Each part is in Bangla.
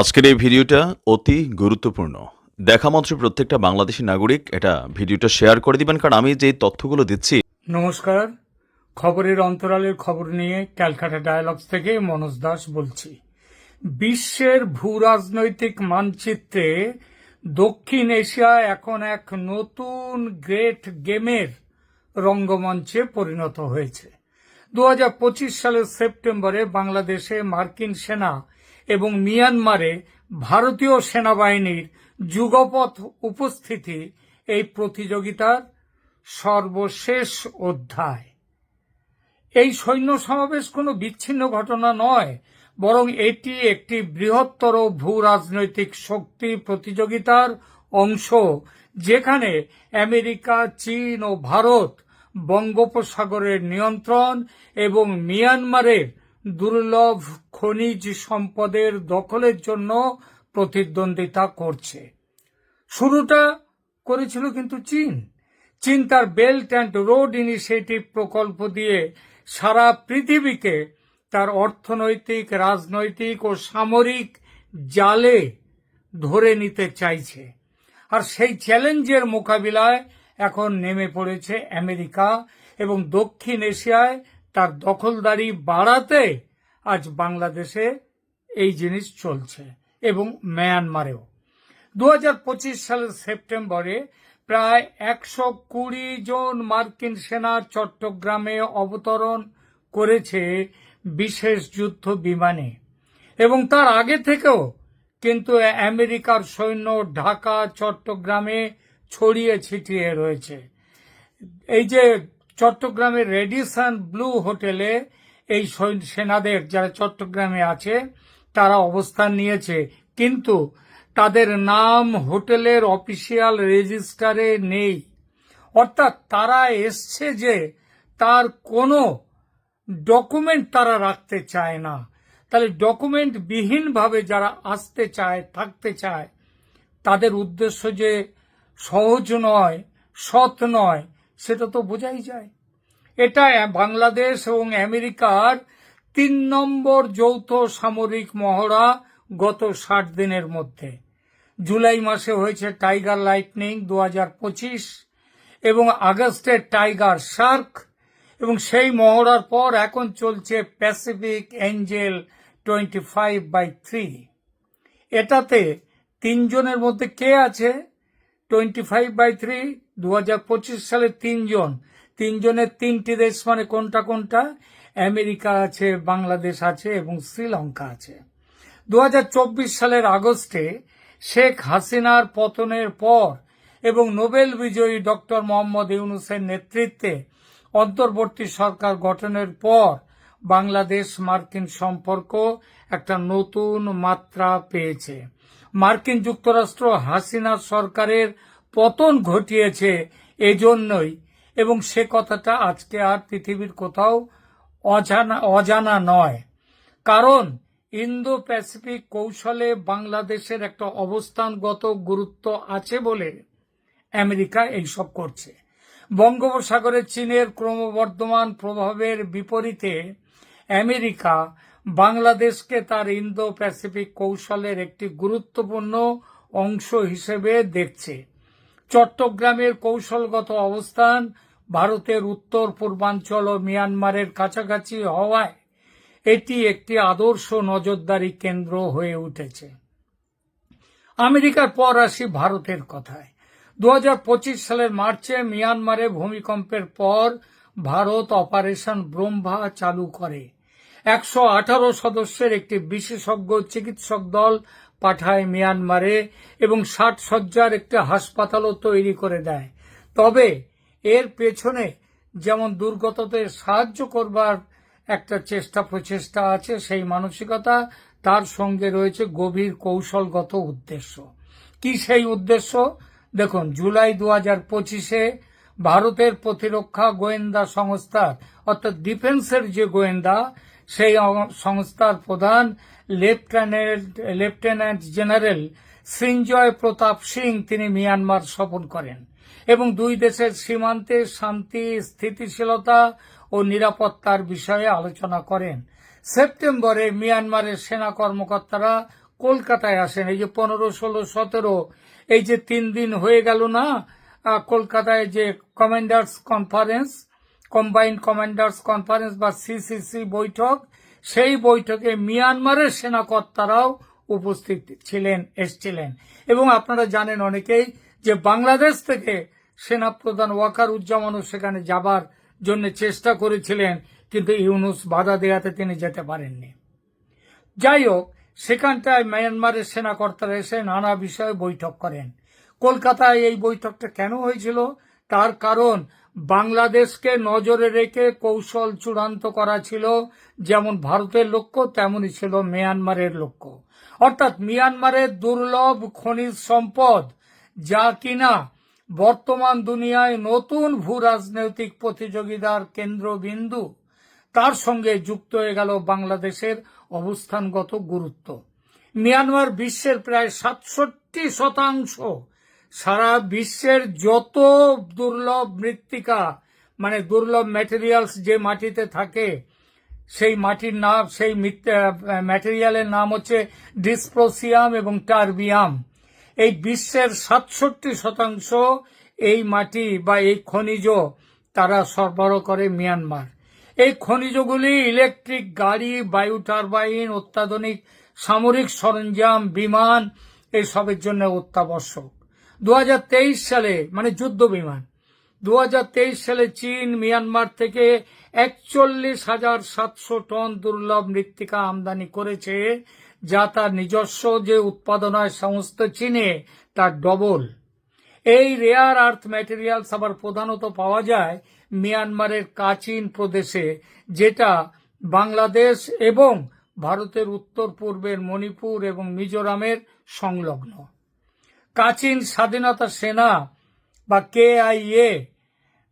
আজকের এই ভিডিওটা অতি গুরুত্বপূর্ণ। দেখা মাত্র প্রত্যেকটা বাংলাদেশি নাগরিক এটা ভিডিওটা শেয়ার করে দিবেন, কারণ আমি যে তথ্যগুলো দিচ্ছি নমস্কার। খবরের অন্তরালের খবর নিয়ে ক্যালকাটা ডায়ালগস থেকে মনোজ দাস বলছি। বিশ্বের ভূ রাজনৈতিক মানচিত্রে দক্ষিণ এশিয়া এখন এক নতুন গ্রেট গেমের রঙ্গমঞ্চে পরিণত হয়েছে। দু হাজার পঁচিশ সালের সেপ্টেম্বরে বাংলাদেশে মার্কিন সেনা এবং মিয়ানমারে ভারতীয় সেনাবাহিনীর যুগপথ উপস্থিতি এই প্রতিযোগিতার সর্বশেষ অধ্যায়। এই সৈন্য সমাবেশ কোনো বিচ্ছিন্ন ঘটনা নয়, বরং এটি একটি বৃহত্তর ভূ রাজনৈতিক শক্তি প্রতিযোগিতার অংশ, যেখানে আমেরিকা, চীন ও ভারত বঙ্গোপসাগরের নিয়ন্ত্রণ এবং মিয়ানমারের দুর্লভ খনিজ সম্পদের দখলের জন্য প্রতিদ্বন্দ্বিতা করছে। শুরুটা করেছিল কিন্তু চীন। চীন তার বেল্ট অ্যান্ড রোড ইনিশিয়েটিভ প্রকল্প দিয়ে সারা পৃথিবীকে তার অর্থনৈতিক, রাজনৈতিক ও সামরিক জালে ধরে নিতে চাইছে। আর সেই চ্যালেঞ্জের মোকাবিলায় এখন নেমে পড়েছে আমেরিকা এবং দক্ষিণ এশিয়ায় তার দখলদারি বাড়াতে আজ বাংলাদেশে এই জিনিস চলছে এবং মায়ানমারেও। দু হাজার পঁচিশ সালের সেপ্টেম্বরে প্রায় একশো কুড়ি জন মার্কিন সেনা চট্টগ্রামে অবতরণ করেছে বিশেষ যুদ্ধ বিমানে। এবং তার আগে থেকেও কিন্তু আমেরিকার সৈন্য ঢাকা, চট্টগ্রামে ছড়িয়ে ছিটিয়ে রয়েছে। এই যে চট্টগ্রামের রেডিসন ব্লু হোটেলে এই সেনাদের যারা চট্টগ্রামে আছে, তারা অবস্থান নিয়েছে। কিন্তু তাদের নাম হোটেলের অফিসিয়াল রেজিস্টারে নেই। অর্থাৎ তারা এসছে যে তার কোনো ডকুমেন্ট তারা রাখতে চায় না। তাহলে ডকুমেন্ট বিহীনভাবে যারা আসতে চায়, থাকতে চায়, তাদের উদ্দেশ্য যে সহজ নয়, সৎ নয় সেটা তো বোঝাই যায়। এটা বাংলাদেশ এবং আমেরিকার তিন নম্বর যৌথ সামরিক মহড়া গত ষাট দিনের মধ্যে। জুলাই মাসে হয়েছে টাইগার লাইটনিং দু হাজার পঁচিশ এবং আগস্টে টাইগার শার্ক এবং সেই মহড়ার পর এখন চলছে Pacific Angel twenty five by three. এটাতে তিনজনের মধ্যে কে আছে? টোয়েন্টি ফাইভ বাই থ্রি দু হাজার পঁচিশ সালে তিনজন। তিনজনের তিনটি দেশ মানে কোনটা কোনটা? আমেরিকা আছে, বাংলাদেশ আছে এবং শ্রীলঙ্কা আছে। দু হাজার চব্বিশ সালের আগস্টে শেখ হাসিনার পতনের পর এবং নোবেল বিজয়ী ডক্টর মোহাম্মদ ইউনুসের নেতৃত্বে অন্তর্বর্তী সরকার গঠনের পর বাংলাদেশ মার্কিন সম্পর্ক একটা নতুন মাত্রা পেয়েছে। মার্কিন যুক্তরাষ্ট্র হাসিনা সরকারের পতন ঘটিয়েছে এজন্যই, এবং সে কথাটা আজকে আর পৃথিবীর কোথাও অজানা অজানা নয়। কারণ ইন্দো প্যাসিফিক কৌশলে বাংলাদেশের একটা অবস্থানগত গুরুত্ব আছে বলে আমেরিকা এইসব করছে। বঙ্গোপসাগরে চীনের ক্রমবর্ধমান প্রভাবের বিপরীতে আমেরিকা বাংলাদেশকে তার ইন্দো প্যাসিফিক কৌশলের একটি গুরুত্বপূর্ণ অংশ হিসেবে দেখছে। চট্টগ্রামের কৌশলগত অবস্থান ভারতের উত্তর, পূর্বাঞ্চল ও মিয়ানমারের কাছাকাছি হওয়ায় এটি একটি আদর্শ নজরদারি কেন্দ্র হয়ে উঠেছে। আমেরিকার পর আসি ভারতের কথায় দু হাজার পঁচিশ সালের মার্চে মিয়ানমারে ভূমিকম্পের পর ভারত অপারেশন ব্রহ্মা চালু করে। একশো আঠারো সদস্যের একটি বিশেষজ্ঞ চিকিৎসক দল পাঠায় মিয়ানমারে এবং ষাট সজ্জার একটি হাসপাতালও তৈরি করে দেয়। তবে এর পেছনে যেমন দুর্গতদের সাহায্য করবার একটা চেষ্টা প্রচেষ্টা আছে, সেই মানসিকতা, তার সঙ্গে রয়েছে গভীর কৌশলগত উদ্দেশ্য। কি সেই উদ্দেশ্য? দেখুন, জুলাই দু হাজার পঁচিশে ভারতের প্রতিরক্ষা গোয়েন্দা সংস্থার, অর্থাৎ ডিফেন্সের যে গোয়েন্দা সেই সংস্থার প্রধান lieutenant lieutenant general Srinjoy Pratap Singh তিনি মিয়ানমার সফর করেন এবং দুই দেশের সীমান্তে শান্তি, স্থিতিশীলতা ও নিরাপত্তার বিষয়ে আলোচনা করেন। সেপ্টেম্বরে মিয়ানমারের সেনা কর্মকর্তারা কলকাতায় আসেন। এই যে পনেরো, ষোলো, সতেরো, এই যে তিন দিন হয়ে গেল না কলকাতায় যে commanders conference combined commanders conference বা সিসিসি বৈঠক। সেই বৈঠকে মিয়ানমারের সেনাকর্তারাও উপস্থিত ছিলেন, এসছিলেন। এবং আপনারা জানেন অনেকেই যে বাংলাদেশ থেকে সেনাপ্রধান ওয়াকার উজ্জামানও সেখানে যাবার জন্য চেষ্টা করেছিলেন, কিন্তু ইউনুস বাধা দেওয়াতে তিনি যেতে পারেননি। যাই হোক, সেখানটায় মায়ানমারের সেনাকর্তারা এসে নানা বিষয়ে বৈঠক করেন। কলকাতায় এই বৈঠকটা কেন হয়েছিল? তার কারণ বাংলাদেশকে নজরে রেখে কৌশল চূড়ান্ত করা ছিল, যেমন ভারতের লক্ষ্য তেমনই ছিল মিয়ানমারের লক্ষ্য। অর্থাৎ মিয়ানমারের দুর্লভ খনিজ সম্পদ, যা কিনা বর্তমান দুনিয়ায় নতুন ভূ রাজনৈতিক প্রতিযোগিতার কেন্দ্রবিন্দু, তার সঙ্গে যুক্ত হয়ে গেল বাংলাদেশের অবস্থানগত গুরুত্ব। মিয়ানমার বিশ্বের প্রায় সাতষট্টি শতাংশ সারা বিশ্বের যত দুর্লভ মৃত্তিকা মানে দুর্লভ ম্যাটেরিয়ালস যে মাটিতে থাকে, সেই মাটির নাম, সেই ম্যাটেরিয়ালের নাম হচ্ছে ডিসপ্রোসিয়াম এবং টার্বিয়াম এই বিশ্বের সাতষট্টি শতাংশ এই মাটি বা এই খনিজ তারা সরবরাহ করে মিয়ানমার। এই খনিজগুলি ইলেকট্রিক গাড়ি, বায়ু টারবাইন অত্যাধুনিক সামরিক সরঞ্জাম, বিমান এইসবের জন্য অত্যাবশ্যক। দু হাজার তেইশ সালে মানে যুদ্ধ বিমান। দু হাজার তেইশ সালে চীন, মিয়ানমার থেকে একচল্লিশ হাজার সাতশো টন দুর্লভ মৃত্তিকা আমদানি করেছে, যা তার নিজস্ব যে উৎপাদন হয় সমস্ত চীনে তার ডবল। এই রেয়ার আর্থ ম্যাটেরিয়ালস আবার প্রধানত পাওয়া যায় মিয়ানমারের কাচিন প্রদেশে, যেটা বাংলাদেশ এবং ভারতের উত্তর পূর্বের মণিপুর এবং মিজোরামের সংলগ্ন। কাচিন স্বাধীনতা সেনা বা কেআইএ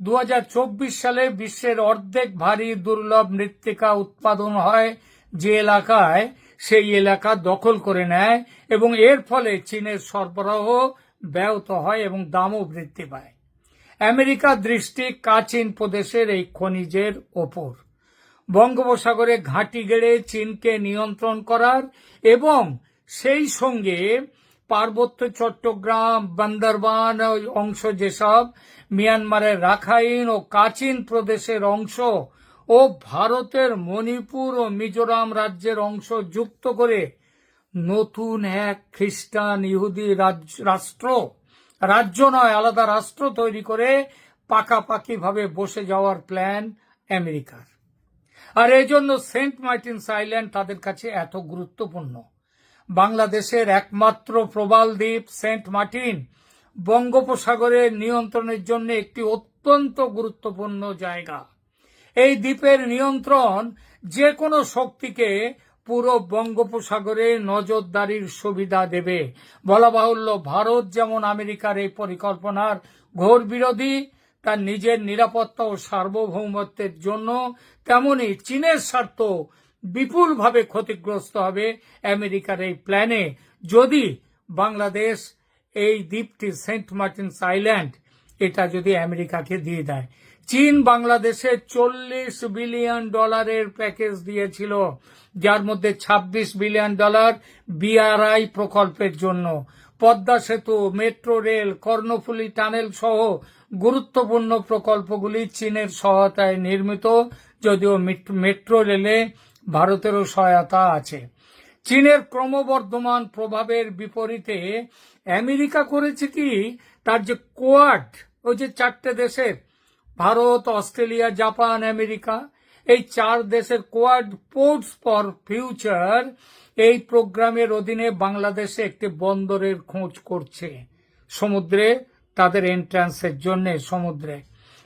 দু হাজার চব্বিশ সালে বিশ্বের অর্ধেক ভারী দুর্লভ মৃত্তিকা উৎপাদন হয় যে এলাকায় সেই এলাকা দখল করে নেয় এবং এর ফলে চীনের সরবরাহ ব্যাহত হয় এবং দামও বৃদ্ধি পায়। আমেরিকা দৃষ্টি কাচিন প্রদেশের এই খনিজের ওপর। বঙ্গোপসাগরে ঘাঁটি গেড়ে চীনকে নিয়ন্ত্রণ করার এবং সেই সঙ্গে পার্বত্য চট্টগ্রাম, বান্দরবান অংশ যেসব, মিয়ানমারের রাখাইন ও কাচিন প্রদেশের অংশ ও ভারতের মণিপুর ও মিজোরাম রাজ্যের অংশ যুক্ত করে নতুন এক খ্রিস্টান ইহুদি রাষ্ট্র, রাজ্য নয়, আলাদা রাষ্ট্র তৈরি করে পাকাপাকিভাবে বসে যাওয়ার প্ল্যান আমেরিকার। আর এই জন্য সেন্ট মার্টিনস আইল্যান্ড তাদের কাছে এত গুরুত্বপূর্ণ। বাংলাদেশের একমাত্র প্রবাল দ্বীপ সেন্ট মার্টিন বঙ্গোপসাগরের নিয়ন্ত্রণের জন্য একটি অত্যন্ত গুরুত্বপূর্ণ জায়গা। এই দ্বীপের নিয়ন্ত্রণ যে কোনো শক্তিকে পুরো বঙ্গোপসাগরে নজরদারির সুবিধা দেবে। বলা বাহুল্য, ভারত যেমন আমেরিকার এই পরিকল্পনার ঘোর বিরোধী, তার নিজের নিরাপত্তা ও সার্বভৌমত্বের জন্য তেমনি চীনের স্বার্থ বিপুলভাবে ক্ষতিগ্রস্ত হবে আমেরিকার এই প্ল্যানে। যদি বাংলাদেশ এই দ্বীপটি সেন্ট মার্টিনস আইল্যান্ড, এটা যদি আমেরিকাকে দিয়ে দেয়। চীন বাংলাদেশে চল্লিশ বিলিয়ন ডলারের প্যাকেজ দিয়েছিল, যার মধ্যে ২৬ বিলিয়ন ডলার বিআরআই প্রকল্পের জন্য। পদ্মা সেতু, মেট্রো রেল, কর্ণফুলী টানেল সহ গুরুত্বপূর্ণ প্রকল্পগুলি চীনের সহায়তায় নির্মিত, যদিও মেট্রো রেলে ভারতেরও সহায়তা আছে। চীনের ক্রমবর্ধমান প্রভাবের বিপরীতে আমেরিকা করেছে কি? তার যে কোয়াড, ওই যে চারটে দেশের, ভারত, অস্ট্রেলিয়া, জাপান, আমেরিকা, এই চার দেশের কোয়াড পোর্টস ফর ফিউচার এই প্রোগ্রামের অধীনে বাংলাদেশে একটি বন্দরের খোঁজ করছে। সমুদ্রে, তাদের এন্ট্রান্সের জন্য সমুদ্রে।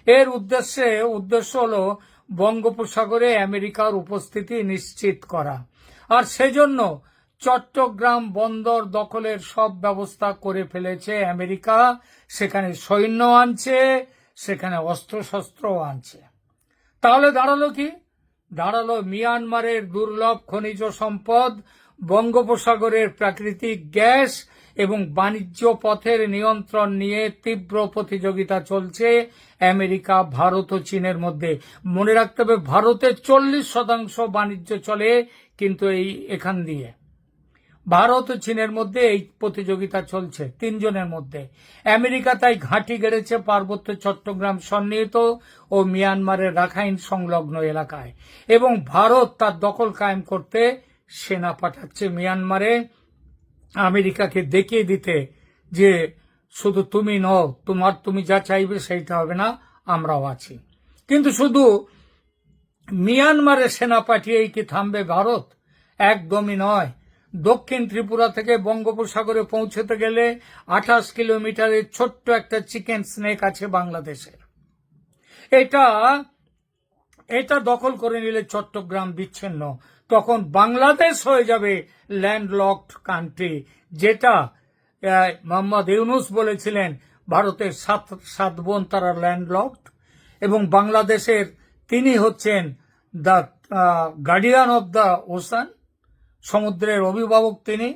এর উদ্দেশ্যে, উদ্দেশ্য হলো বঙ্গোপসাগরে আমেরিকার উপস্থিতি নিশ্চিত করা। আর সেজন্য চট্টগ্রাম বন্দর দখলের সব ব্যবস্থা করে ফেলেছে আমেরিকা। সেখানে সৈন্য আনছে, সেখানে অস্ত্রশস্ত্রও আনছে। তাহলে দাঁড়াল কি? দাঁড়াল মিয়ানমারের দুর্লভ খনিজ সম্পদ, বঙ্গোপসাগরের প্রাকৃতিক গ্যাস এবং বাণিজ্য পথের নিয়ন্ত্রণ নিয়ে তীব্র প্রতিযোগিতা চলছে আমেরিকা, ভারত ও চীনের মধ্যে। মনে রাখতে হবে ভারতের চল্লিশ শতাংশ বাণিজ্য চলে কিন্তু এই এখান দিয়ে। ভারত ও চীনের মধ্যে এই প্রতিযোগিতা চলছে, তিনজনের মধ্যে। আমেরিকা তাই ঘাঁটি গেড়েছে পার্বত্য চট্টগ্রাম সন্নিহিত ও মিয়ানমারের রাখাইন সংলগ্ন এলাকায়। এবং ভারত তার দখল কায়েম করতে সেনা পাঠাচ্ছে মিয়ানমারে। আমেরিকাকে দেখিয়ে দিতে যে শুধু তুমি নও, তোমার তুমি যা চাইবে সেইটা হবে না, আমরাও আছি। কিন্তু শুধু মিয়ানমারে সেনা পাঠিয়েই কি থামবে ভারত? একদমই নয়। দক্ষিণ ত্রিপুরা থেকে বঙ্গোপসাগরে পৌঁছতে গেলে আঠাশ কিলোমিটারের ছোট্ট একটা চিকেন স্নেক আছে বাংলাদেশের এটা এটা দখল করে নিলে চট্টগ্রাম বিচ্ছিন্ন। তখন বাংলাদেশ হয়ে যাবে ল্যান্ডলকড কান্ট্রি, যেটা মোহাম্মদ ইউনুস বলেছিলেন, ভারতের সাত সাত বোন তারা ল্যান্ডলকড, এবং বাংলাদেশের তিনি হচ্ছেন the guardian of the ocean, সমুদ্রের অভিভাবক তিনি।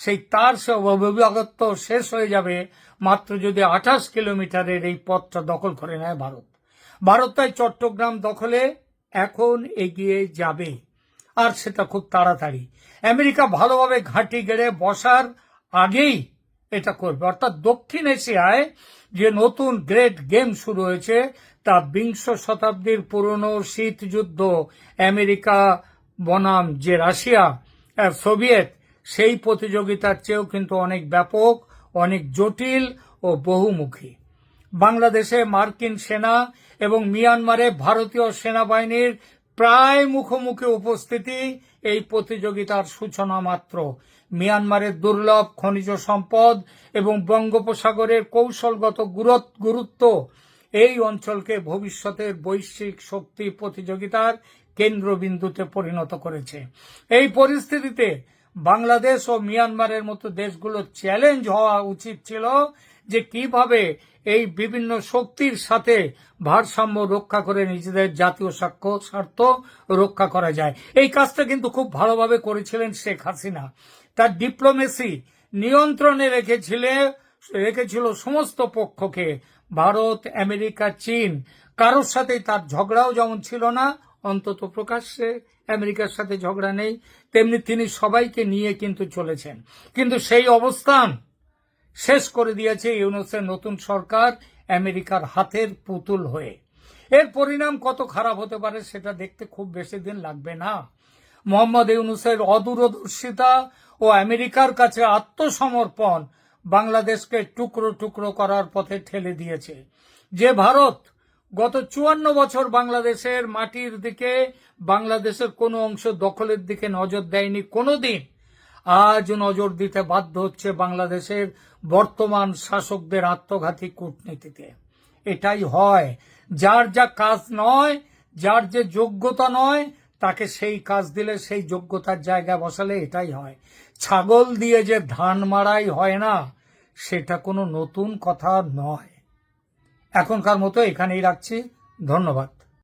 সেই তার সে অভিভাবকত্ব শেষ হয়ে যাবে মাত্র যদি আঠাশ কিলোমিটারের এই পথটা দখল করে নেয় ভারত। ভারত তাই চট্টগ্রাম দখলে এখন এগিয়ে যাবে। আর সেটা খুব তাড়াতাড়ি। আমেরিকা ভালোভাবে ঘাঁটি গেড়ে বসার আগেই এটা করবে। অর্থাৎ দক্ষিণ এশিয়ায় যে নতুন গ্রেট গেম শুরু হয়েছে, তা বিংশ শতাব্দীর পুরনো শীত যুদ্ধ আমেরিকা বনাম যে রাশিয়া সোভিয়েত, সেই প্রতিযোগিতার চেয়েও কিন্তু অনেক ব্যাপক, অনেক জটিল ও বহুমুখী। বাংলাদেশে মার্কিন সেনা এবং মিয়ানমারে ভারতীয় সেনাবাহিনীর প্রায় মুখোমুখি উপস্থিতি এই প্রতিযোগিতার সূচনা মাত্র। মিয়ানমারের দুর্লভ খনিজ সম্পদ এবং বঙ্গোপসাগরের কৌশলগত গুরুত্ব এই অঞ্চলকে ভবিষ্যতের বৈশ্বিক শক্তি প্রতিযোগিতার কেন্দ্রবিন্দুতে পরিণত করেছে। এই পরিস্থিতিতে বাংলাদেশ ও মিয়ানমারের মতো দেশগুলো চ্যালেঞ্জ হওয়া উচিত ছিল যে কীভাবে এই বিভিন্ন শক্তির সাথে ভারসাম্য রক্ষা করে নিজেদের জাতীয় সাক্ষ্য স্বার্থ রক্ষা করা যায়। এই কাজটা কিন্তু খুব ভালোভাবে করেছিলেন শেখ হাসিনা। তার ডিপ্লোমেসি নিয়ন্ত্রণে রেখেছিলে, রেখেছিল সমস্ত পক্ষকে, ভারত, আমেরিকা, চীন। কারোর সাথেই তার ঝগড়াও যেমন ছিল না, অন্তত প্রকাশ্যে আমেরিকার সাথে ঝগড়া নেই, তেমনি তিনি সবাইকে নিয়ে কিন্তু চলেছেন। কিন্তু সেই অবস্থান শেষ করে দিয়েছে ইউনুসের নতুন সরকার আমেরিকার হাতের পুতুল হয়ে। এর পরিণাম কত খারাপ হতে পারে সেটা দেখতে খুব বেশি দিন লাগবে না। মোহাম্মদ ইউনুসের অদূরদর্শিতা ও আমেরিকার কাছে আত্মসমর্পণ বাংলাদেশকে টুকরো টুকরো করার পথে ঠেলে দিয়েছে। যে ভারত গত চুয়ান্ন বছর বাংলাদেশের মাটির দিকে বাংলাদেশের কোনো অংশ দখলের দিকে নজর দেয়নি, কোনোদিন আজ নজর দিতে বাধ্য হচ্ছে বাংলাদেশের বর্তমান শাসকদের আত্মঘাতী কূটনীতিতে। এটাই হয়। যার যা কাজ নয়, যার যে যোগ্যতা নয়, তাকে সেই কাজ দিলে সেই যোগ্যতার জায়গায় বসালে এটাই হয়। ছাগল দিয়ে যে ধান মারাই হয় না, সেটা কোনো নতুন কথা নয়। এখনকার মতো এখানেই রাখছি। ধন্যবাদ।